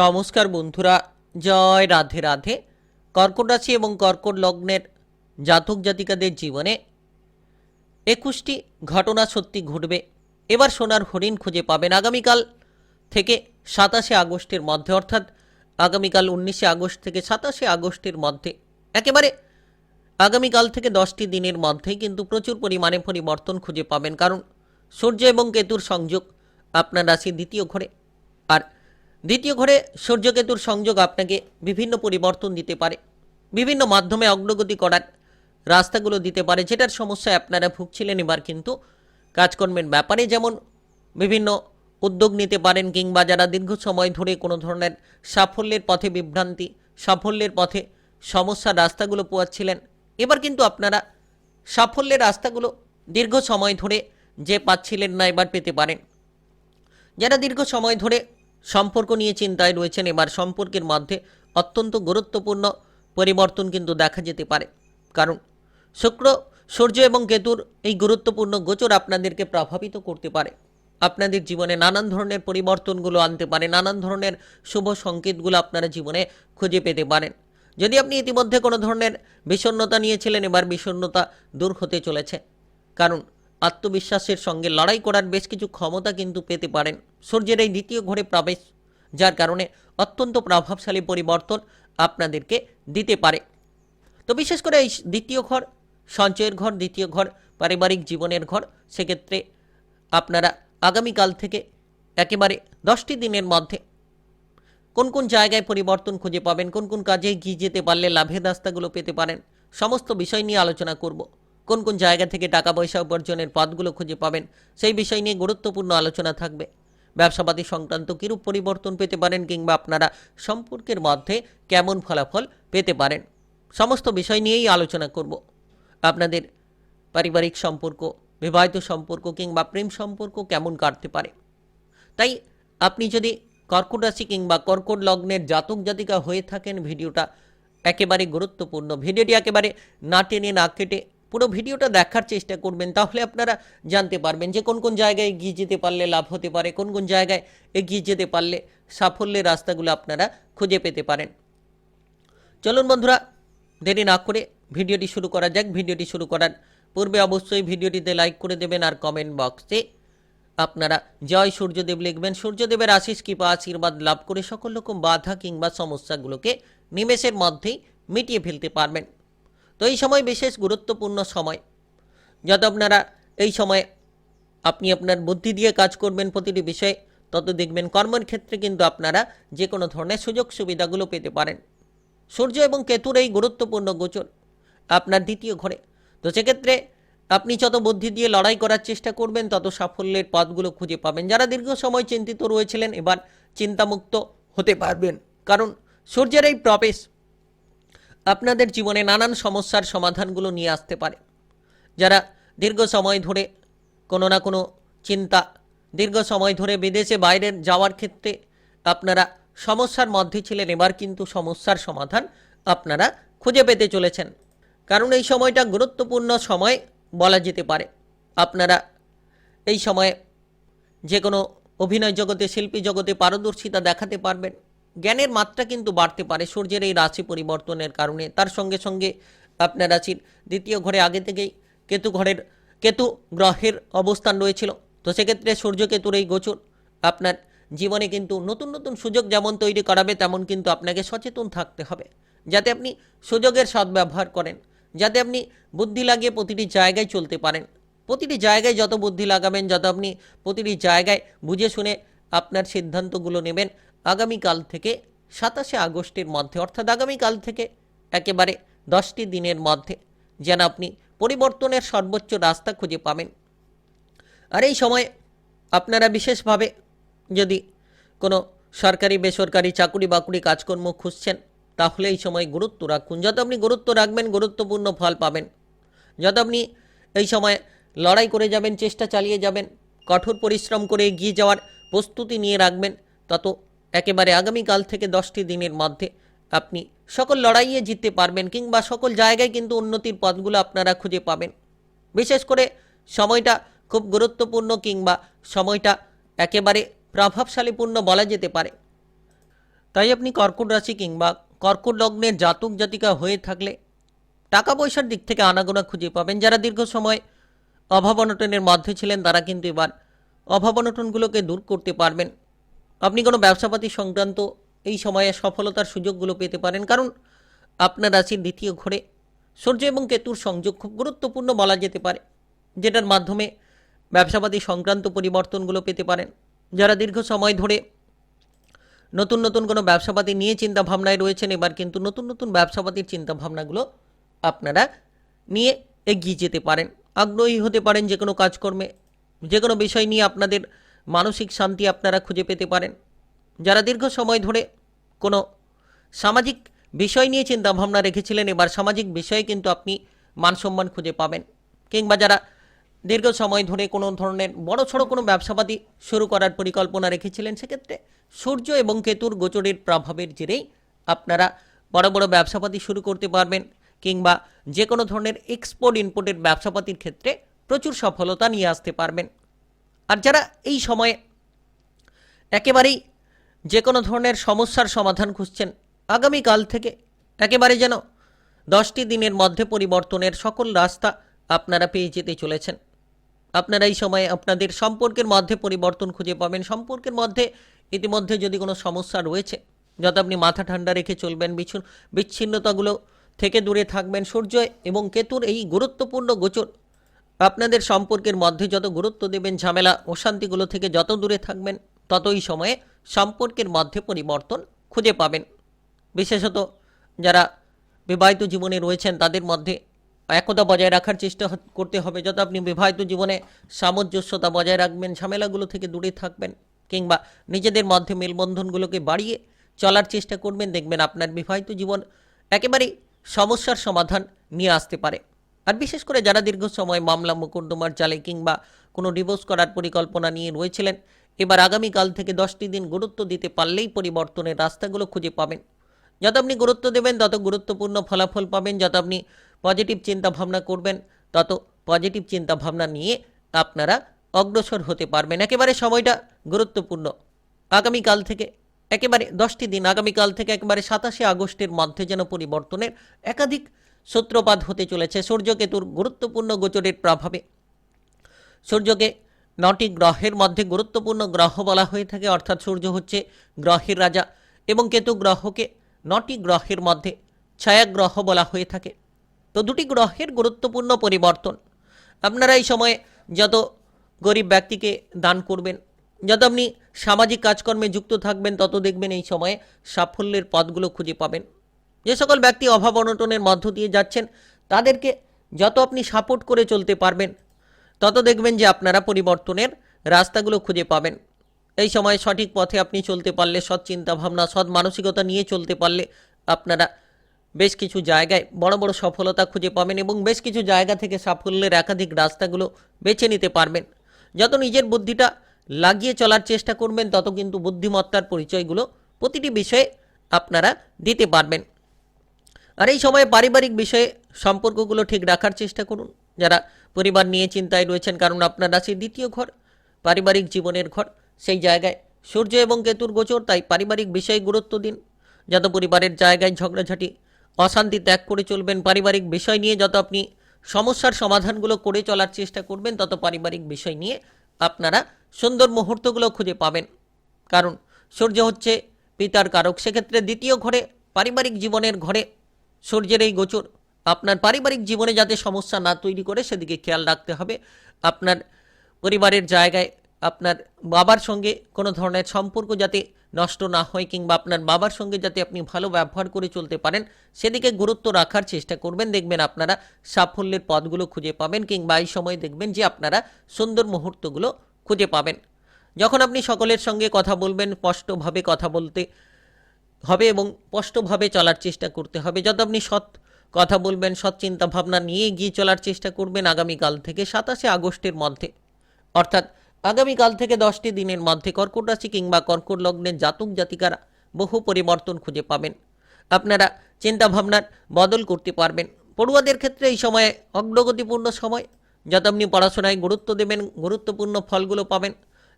নমস্কার বন্ধুরা, জয় রাধে রাধে। কর্কট রাশি এবং কর্কট লগ্নের জাতক জাতিকাদের জীবনে একুশটি ঘটনা সত্যি ঘটবে। এবার সোনার হরিণ খুঁজে পাবেন আগামীকাল থেকে সাতাশে আগস্টের মধ্যে, অর্থাৎ আগামীকাল উনিশে আগস্ট থেকে সাতাশে আগস্টের মধ্যে। একেবারে আগামীকাল থেকে দশটি দিনের মধ্যেই কিন্তু প্রচুর পরিমাণে পরিবর্তন খুঁজে পাবেন, কারণ সূর্য এবং কেতুর সংযোগ আপনার রাশির দ্বিতীয় ঘরে। আর দ্বিতীয় ঘরে সূর্যকেতুর সংযোগ আপনাকে বিভিন্ন পরিবর্তন দিতে পারে। বিভিন্ন মাধ্যমে অগ্রগতি করার রাস্তাগুলো দিতে পারে, যেটার সমস্যায় আপনারা ভুগছিলেন এবার কিন্তু কাজকর্মের ব্যাপারে। যেমন বিভিন্ন উদ্যোগ নিতে পারেন কিংবা যারা দীর্ঘ সময় ধরে কোনো ধরনের সাফল্যের পথে বিভ্রান্তি, সাফল্যের পথে সমস্যার রাস্তাগুলো পোয়াচ্ছিলেন, এবার কিন্তু আপনারা সাফল্যের রাস্তাগুলো দীর্ঘ সময় ধরে যে পাচ্ছিলেন না এবার পেতে পারেন। যারা দীর্ঘ সময় ধরে সম্পর্ক নিয়ে চিন্তায় রয়েছেন। এবার সম্পর্কের মধ্যে অত্যন্ত গুরুত্বপূর্ণ পরিবর্তন কিন্তু দেখা যেতে পারে। কারণ শুক্র, সূর্য এবং কেতুর এই গুরুত্বপূর্ণ গোচর আপনাদেরকে প্রভাবিত করতে পারে। আপনাদের জীবনে নানান ধরনের পরিবর্তনগুলো আনতে পারে, নানান ধরনের শুভ সংকেতগুলো আপনারা জীবনে খুঁজে পেতে পারেন। যদি আপনি ইতিমধ্যে কোনো ধরনের বিষণ্ণতা নিয়েছিলেন, এবার বিষণ্ণতা দূর হতে চলেছে। কারণ আত্মবিশ্বাসের সঙ্গে লড়াই করার বেশ কিছু ক্ষমতা কিন্তু পেতে পারেন। সূর্যের এই দ্বিতীয় ঘরে প্রবেশ, যার কারণে অত্যন্ত প্রভাবশালী পরিবর্তন আপনাদেরকে দিতে পারে। তো বিশেষ করে এই দ্বিতীয় ঘর, সঞ্চয়ের ঘর, দ্বিতীয় ঘর, পারিবারিক জীবনের ঘর, সেক্ষেত্রে আপনারা আগামীকাল থেকে একেবারে দশটি দিনের মধ্যে কোন কোন জায়গায় পরিবর্তন খুঁজে পাবেন, কোন কোন কাজে এগিয়ে যেতে পারলে লাভের রাস্তাগুলো পেতে পারেন, সমস্ত বিষয় নিয়ে আলোচনা করব। কোন কোন জায়গা থেকে টাকা পয়সা উপার্জনের পথগুলো খুঁজে পাবেন, সেই বিষয় নিয়ে গুরুত্বপূর্ণ আলোচনা থাকবে। ব্যবসাপাতি সংক্রান্ত কিরূপ পরিবর্তন পেতে পারেন কিংবা আপনারা সম্পর্কের মধ্যে কেমন ফলাফল পেতে পারেন? সমস্ত বিষয় নিয়েই আলোচনা করব। আপনাদের পারিবারিক সম্পর্ক, বিবাহিত সম্পর্ক কিংবা প্রেম সম্পর্ক কেমন কাটতে পারে? তাই আপনি যদি কর্কট রাশি কিংবা কর্কট লগ্নের জাতক জাতিকা হয়ে থাকেন, ভিডিওটা একেবারে গুরুত্বপূর্ণ। ভিডিওটি একেবারে না টেনে না কেটে পুরো ভিডিওটা দেখার চেষ্টা করবেন, তাহলে আপনারা জানতে পারবেন যে কোন কোন জায়গায় এগিয়ে যেতে পারলে লাভ হতে পারে, কোন কোন জায়গায় এগিয়ে যেতে পারলে সাফল্যের রাস্তাগুলো আপনারা খুঁজে পেতে পারেন। চলুন বন্ধুরা, দেরি না করে ভিডিওটি শুরু করা যাক। ভিডিওটি শুরু করার পূর্বে অবশ্যই ভিডিওটিতে লাইক করে দেবেন আর কমেন্ট বক্সে আপনারা জয় সূর্যদেব লিখবেন। সূর্যদেবের আশিস, কৃপা, আশীর্বাদ লাভ করে সকল রকম বাধা কিংবা সমস্যাগুলোকে নিমেষের মধ্যেই মিটিয়ে ফেলতে পারবেন। তো এই সময় বিশেষ গুরুত্বপূর্ণ সময়। যত আপনারা এই সময় আপনি আপনার বুদ্ধি দিয়ে কাজ করবেন প্রতিটি বিষয়ে, তত দেখবেন কর্মের ক্ষেত্রে কিন্তু আপনারা যে কোনো ধরনের সুযোগ সুবিধাগুলো পেতে পারেন। সূর্য এবং কেতুর এই গুরুত্বপূর্ণ গোচর আপনার দ্বিতীয় ঘরে। তো সেক্ষেত্রে আপনি যত বুদ্ধি দিয়ে লড়াই করার চেষ্টা করবেন, তত সাফল্যের পথগুলো খুঁজে পাবেন। যারা দীর্ঘ সময় চিন্তিত রয়েছিলেন, এবার চিন্তামুক্ত হতে পারবেন। কারণ সূর্যের এই প্রবেশ আপনাদের জীবনে নানান সমস্যার সমাধানগুলো নিয়ে আসতে পারে। যারা দীর্ঘ সময় ধরে কোনো না কোনো চিন্তা, দীর্ঘ সময় ধরে বিদেশে বাইরে যাওয়ার ক্ষেত্রে আপনারা সমস্যার মধ্যে ছিলেন, এবার কিন্তু সমস্যার সমাধান আপনারা খুঁজে পেতে চলেছেন। কারণ এই সময়টা গুরুত্বপূর্ণ সময় বলা যেতে পারে। আপনারা এই সময়ে যে কোনো অভিনয় জগতে, শিল্পী জগতে পারদর্শিতা দেখাতে পারবেন। জ্ঞানের মাত্রা কিন্তু বাড়তে পারে। সূর্যের এই রাশি পরিবর্তনের কারণে। তার সঙ্গে সঙ্গে আপনার রাশির দ্বিতীয় ঘরে আগে থেকেই কেতু ঘরের, কেতু গ্রহের অবস্থান রয়েছিল। তো সেক্ষেত্রে সূর্য কেতুর এই গোচর আপনার জীবনে কিন্তু নতুন নতুন সুযোগ যেমন তৈরি করাবে, তেমন কিন্তু আপনাকে সচেতন থাকতে হবে। যাতে আপনি সুযোগের সদ্ব্যবহার করেন। যাতে আপনি বুদ্ধি লাগিয়ে প্রতিটি জায়গায় চলতে পারেন। প্রতিটি জায়গায় যত বুদ্ধি লাগাবেন, যত আপনি প্রতিটি জায়গায় বুঝে শুনে আপনার সিদ্ধান্তগুলো নেবেন আগামীকাল থেকে সাতাশে আগস্টের মধ্যে, অর্থাৎ আগামীকাল থেকে একেবারে দশটি দিনের মধ্যে যেন আপনি পরিবর্তনের সর্বোচ্চ রাস্তা খুঁজে পাবেন। আর এই সময় আপনারা বিশেষভাবে যদি কোনো সরকারি, বেসরকারি চাকুরি বাকুরি কাজকর্ম খুঁজছেন, তাহলে এই সময় গুরুত্ব রাখুন। যত আপনি গুরুত্ব রাখবেন, গুরুত্বপূর্ণ ফল পাবেন। যত আপনি এই সময় লড়াই করে যাবেন, চেষ্টা চালিয়ে যাবেন, কঠোর পরিশ্রম করে এগিয়ে যাওয়ার প্রস্তুতি নিয়ে রাখবেন, তত একেবারে আগামীকাল থেকে দশটি দিনের মধ্যে আপনি সকল লড়াইয়ে জিততে পারবেন কিংবা সকল জায়গায় কিন্তু উন্নতির পথগুলো আপনারা খুঁজে পাবেন। বিশেষ করে সময়টা খুব গুরুত্বপূর্ণ কিংবা সময়টা একেবারে প্রভাবশালীপূর্ণ বলা যেতে পারে। তাই আপনি কর্কট রাশি কিংবা কর্কট লগ্নের জাতক জাতিকা হয়ে থাকলে টাকা পয়সার দিক থেকে আনাগোনা খুঁজে পাবেন। যারা দীর্ঘ সময় অভাব অনটনের মধ্যে ছিলেন তারা কিন্তু এবার অভাব অনটনগুলোকে দূর করতে পারবেন। আপনি কোনো ব্যবসাপাতি সংক্রান্ত এই সময়ে সফলতার সুযোগগুলো পেতে পারেন। কারণ আপনার রাশির দ্বিতীয় ঘরে সূর্য এবং কেতুর সংযোগ খুব গুরুত্বপূর্ণ বলা যেতে পারে, যেটার মাধ্যমে ব্যবসাপাতি সংক্রান্ত পরিবর্তনগুলো পেতে পারেন। যারা দীর্ঘ সময় ধরে নতুন নতুন কোনো ব্যবসাপাতি নিয়ে চিন্তা ভাবনায় রয়েছেন, এবার কিন্তু নতুন নতুন ব্যবসাপাতির চিন্তা ভাবনাগুলো আপনারা নিয়ে এগিয়ে যেতে পারেন। আগ্রহী হতে পারেন যে কোনো কাজকর্মে, যে কোনো বিষয় নিয়ে আপনাদের মানসিক শান্তি আপনারা খুঁজে পেতে পারেন। যারা দীর্ঘ সময় ধরে কোনো সামাজিক বিষয় নিয়ে চিন্তা ভাবনা রেখেছিলেন, এবার সামাজিক বিষয়ে কিন্তু আপনি মান সম্মান খুঁজে পাবেন। কিংবা যারা দীর্ঘ সময় ধরে কোনো ধরনের বড় সড়ো কোনো ব্যবসাপাতি শুরু করার পরিকল্পনা রেখেছিলেন, সেক্ষেত্রে সূর্য এবং কেতুর গোচরের প্রভাবের জেরেই আপনারা বড় বড় ব্যবসাপাতি শুরু করতে পারবেন, কিংবা যে কোনো ধরনের এক্সপোর্ট ইম্পোর্টের ব্যবসাপাতির ক্ষেত্রে প্রচুর সফলতা নিয়ে আসতে পারবেন। আর যারা এই সময়ে একেবারেই যে কোনো ধরনের সমস্যার সমাধান খুঁজছেন, আগামীকাল থেকে একেবারে যেন দশটি দিনের মধ্যে পরিবর্তনের সকল রাস্তা আপনারা পেয়ে যেতে চলেছেন। আপনারা এই সময়ে আপনাদের সম্পর্কের মধ্যে পরিবর্তন খুঁজে পাবেন। সম্পর্কের মধ্যে ইতিমধ্যে যদি কোনো সমস্যা রয়েছে, যত আপনি মাথা ঠান্ডা রেখে চলবেন বিচ্ছু বিচ্ছিন্নতাগুলো থেকে দূরে থাকবেন, সূর্য এবং কেতুর এই গুরুত্বপূর্ণ গোচর আপনাদের সম্পর্কের মধ্যে যত গুরুত্ব দেবেন ঝামেলা অশান্তিগুলো থেকে যত দূরে থাকবেন, ততই সময়ে সম্পর্কের মধ্যে পরিবর্তন খুঁজে পাবেন। বিশেষত যারা বিবাহিত জীবনে রয়েছেন, তাদের মধ্যে একতা বজায় রাখার চেষ্টা করতে হবে। যত আপনি বিবাহিত জীবনে সামঞ্জস্যতা বজায় রাখবেন, ঝামেলাগুলো থেকে দূরে থাকবেন কিংবা নিজেদের মধ্যে মেলবন্ধনগুলোকে বাড়িয়ে চলার চেষ্টা করবেন, দেখবেন আপনার বিবাহিত জীবন একেবারেই সমস্যার সমাধান নিয়ে আসতে পারে। আর বিশেষ করে যারা দীর্ঘ সময় মামলা মোকদ্দমার জালে কিংবা কোনো ডিভোর্স করার পরিকল্পনা নিয়ে রয়েছিলেন, এবার আগামীকাল থেকে দশটি দিন গুরুত্ব দিতে পারলেই পরিবর্তনের রাস্তাগুলো খুঁজে পাবেন। যত আপনি গুরুত্ব দেবেন, তত গুরুত্বপূর্ণ ফলাফল পাবেন। যত আপনি পজিটিভ চিন্তা ভাবনা করবেন, তত পজিটিভ চিন্তা ভাবনা নিয়ে আপনারা অগ্রসর হতে পারবেন। একেবারে সময়টা গুরুত্বপূর্ণ। আগামীকাল থেকে একেবারে দশটি দিন, আগামীকাল থেকে একেবারে সাতাশে আগস্টের মধ্যে যেন পরিবর্তনের একাধিক সূত্রপাত হতে চলেছে। সূর্যকেতুর গুরুত্বপূর্ণ গোচরের প্রভাবে। সূর্যকে নটি গ্রহের মধ্যে গুরুত্বপূর্ণ গ্রহ বলা হয়ে থাকে, অর্থাৎ সূর্য হচ্ছে গ্রহের রাজা এবং কেতু গ্রহকে নটি গ্রহের মধ্যে ছায়াগ্রহ বলা হয়ে থাকে। তো দুটি গ্রহের গুরুত্বপূর্ণ পরিবর্তন। আপনারা এই সময়ে যত গরিব ব্যক্তিকে দান করবেন, যত আপনি সামাজিক কাজকর্মে যুক্ত থাকবেন, তত দেখবেন এই সময়ে সাফল্যের পথগুলো খুঁজে পাবেন। যে সকল ব্যক্তি অভাব অনটনের মধ্য দিয়ে যাচ্ছেন, তাদেরকে যত আপনি সাপোর্ট করে চলতে পারবেন, তত দেখবেন যে আপনারা পরিবর্তনের রাস্তাগুলো খুঁজে পাবেন। এই সময় সঠিক পথে আপনি চলতে পারলে, সৎ চিন্তা ভাবনা, সৎ মানসিকতা নিয়ে চলতে পারলে আপনারা বেশ কিছু জায়গায় বড় বড় সফলতা খুঁজে পাবেন এবং বেশ কিছু জায়গা থেকে সাফল্যের একাধিক রাস্তাগুলো বেছে নিতে পারবেন। যত নিজের বুদ্ধিটা লাগিয়ে চলার চেষ্টা করবেন, তত কিন্তু বুদ্ধিমত্তার পরিচয়গুলো প্রতিটি বিষয়ে আপনারা দিতে পারবেন। আর এই সময়ে পারিবারিক বিষয়ে সম্পর্কগুলো ঠিক রাখার চেষ্টা করুন। যারা পরিবার নিয়ে চিন্তায় রয়েছেন, কারণ আপনার রাশির দ্বিতীয় ঘর, পারিবারিক জীবনের ঘর। সেই জায়গায় সূর্য এবং কেতুর গোচর, তাই পারিবারিক বিষয়ে গুরুত্ব দিন। যত পরিবারের জায়গায় ঝগড়াঝাটি, অশান্তি ত্যাগ করে চলবেন, পারিবারিক বিষয় নিয়ে যত আপনি সমস্যার সমাধানগুলো করে চলার চেষ্টা করবেন, তত পারিবারিক বিষয় নিয়ে আপনারা সুন্দর মুহূর্তগুলো খুঁজে পাবেন। কারণ সূর্য হচ্ছে পিতার কারক। সেক্ষেত্রে দ্বিতীয় ঘরে, পারিবারিক জীবনের ঘরে সূর্যের এই গোচর, আপনার পারিবারিক জীবনে যাতে সমস্যা না তৈরি করে, সেদিকে খেয়াল রাখতে হবে। আপনার পরিবারের জায়গায় আপনার বাবার সঙ্গে কোনো ধরনের সম্পর্ক যাতে নষ্ট না হয়, কিংবা আপনার বাবার সঙ্গে যাতে আপনি ভালো ব্যবহার করে চলতে পারেন, সেদিকে গুরুত্ব রাখার চেষ্টা করবেন। দেখবেন আপনারা সাফল্যের পথগুলো খুঁজে পাবেন, কিংবা এই সময় দেখবেন যে আপনারা সুন্দর মুহূর্তগুলো খুঁজে পাবেন। যখন আপনি সকলের সঙ্গে কথা বলবেন, স্পষ্টভাবে কথা বলতে হবে এবং স্পষ্টভাবে চলার চেষ্টা করতে হবে। যত আপনি সৎ কথা বলবেন, সৎ চিন্তা ভাবনা নিয়ে গিয়ে চলার চেষ্টা করবেন আগামীকাল থেকে সাতাশে আগস্টের মধ্যে। অর্থাৎ আগামীকাল থেকে দশটি দিনের মধ্যে কর্কট রাশি কিংবা কর্কট লগ্নের জাতক জাতিকারা বহু পরিবর্তন খুঁজে পাবেন। আপনারা চিন্তা ভাবনার বদল করতে পারবেন। পড়ুয়াদের ক্ষেত্রে এই সময়ে অগ্রগতিপূর্ণ সময়। যত আপনি পড়াশোনায় গুরুত্ব দেবেন, গুরুত্বপূর্ণ ফলগুলো পাবেন।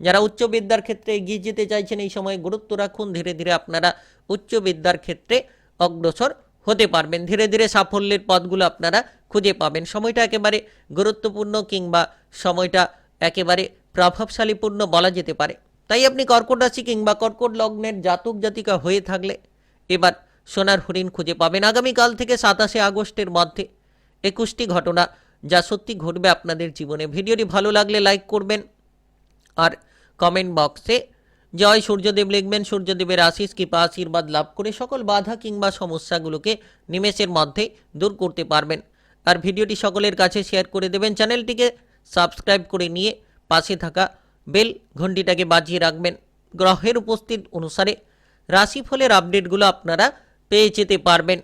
যারা উচ্চ বিদ্যার ক্ষেত্রে এগিয়ে যেতে চাইছেন, এই সময়ে গুরুত্ব রাখুন। ধীরে ধীরে আপনারা উচ্চ বিদ্যার ক্ষেত্রে অগ্রসর হতে পারবেন। ধীরে ধীরে সাফল্যের পথগুলো আপনারা খুঁজে পাবেন। সময়টা একেবারে গুরুত্বপূর্ণ কিংবা সময়টা একেবারে প্রভাবশালীপূর্ণ বলা যেতে পারে। তাই আপনি কর্কট রাশি কিংবা কর্কট লগ্নের জাতক জাতিকা হয়ে থাকলে এবার সোনার হরিণ খুঁজে পাবেন আগামীকাল থেকে সাতাশে আগস্টের মধ্যে। একুশটি ঘটনা যা সত্যি ঘটবে আপনাদের জীবনে। ভিডিওটি ভালো লাগলে লাইক করবেন আর কমেন্ট বক্সে জয় সূর্যদেব লিখবেন, সূর্যদেবের আশিস, কৃপা, আশীর্বাদ লাভ করে সকল বাধা কিংবা সমস্যাগুলোকে নিমেষের মধ্যে দূর করতে পারবেন। আর ভিডিওটি সকলের কাছে শেয়ার করে দেবেন। চ্যানেলটিকে সাবস্ক্রাইব করে নিয়ে পাশে থাকা বেল ঘন্টিটাকে বাজিয়ে রাখবেন। গ্রহের উপস্থিত অনুসারে রাশিফলের আপডেটগুলো আপনারা পেয়ে যেতে পারবেন।